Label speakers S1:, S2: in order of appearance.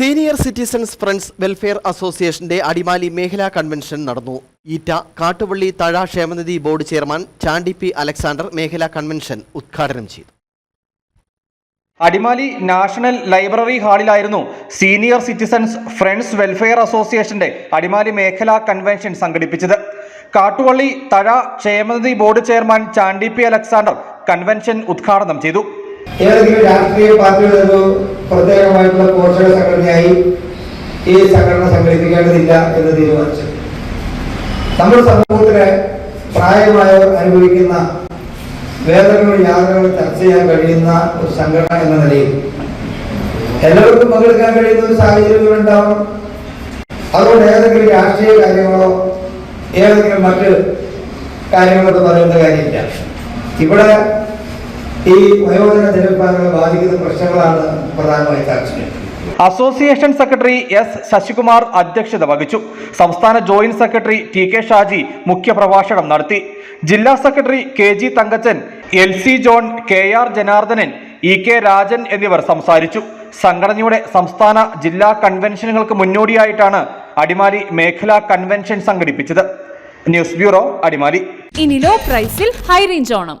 S1: Senior citizens friends welfare അസോസിയേഷന്റെ അടിമാലി മേഖലാ convention നടന്നു. ഈറ്റ കാട്ടുപള്ളി തഴ ക്ഷേമനിധി board chairman Chandy P Alexander മേഖലാ കൺവെൻഷൻ ഉദ്ഘാടനം ചെയ്തു.
S2: അടിമാലി നാഷണൽ ലൈബ്രറി ഹാളിലായിരുന്നു സീനിയർ സിറ്റിസൺസ് ഫ്രണ്ട്സ് വെൽഫെയർ അസോസിയേഷന്റെ അടിമാലി മേഖലാ കൺവെൻഷൻ സംഘടിപ്പിച്ചത്. കാട്ടുവള്ളി തഴ ക്ഷേമനിധി board chairman Chandy P Alexander convention ഉദ്ഘാടനം ചെയ്തു.
S3: ഏതെങ്കിലും രാഷ്ട്രീയ പാർട്ടിയുടെ ഒരു പ്രത്യേകമായിട്ടുള്ള പോഷക സംഘടനയായി ഈ സംഘടന സംഘടിപ്പിക്കേണ്ടതില്ല എന്ന് തീരുമാനിച്ചു. നമ്മുടെ സമൂഹത്തിലെ പ്രായമായവർ അനുഭവിക്കുന്ന വേദനകളും യാതനകളും ചർച്ച ചെയ്യാൻ കഴിയുന്ന ഒരു സംഘടന എന്ന നിലയിൽ എല്ലാവർക്കും പങ്കെടുക്കാൻ കഴിയുന്ന ഒരു സാഹചര്യം ഉണ്ടാവും അതുകൊണ്ട് ഏതെങ്കിലും രാഷ്ട്രീയ കാര്യങ്ങളോ ഏതെങ്കിലും മറ്റ് കാര്യങ്ങളോ പറയുന്ന കാര്യമില്ല. ഇവിടെ ഈ വയോജന ബാധിക്കുന്ന പ്രശ്നങ്ങളാണ് പ്രധാനമായി ചർച്ച ചെയ്യുന്നത്.
S2: അസോസിയേഷൻ സെക്രട്ടറി എസ് ശശികുമാർ അധ്യക്ഷത വഹിച്ചു. സംസ്ഥാന joint secretary T K Shaji മുഖ്യപ്രഭാഷണം നടത്തി. ജില്ലാ secretary K G Thankachan L C John K R Janardhanan E K Rajan എന്നിവർ സംസാരിച്ചു. സംഘടനയുടെ സംസ്ഥാന ജില്ലാ കൺവെൻഷനുകൾക്ക് മുന്നോടിയായിട്ടാണ് അടിമാലി മേഖലാ കൺവെൻഷൻ സംഘടിപ്പിച്ചത്. News bureau Adimali.
S4: ഇനി ലോ പ്രൈസിൽ ഹൈ റേഞ്ച് ഓണം.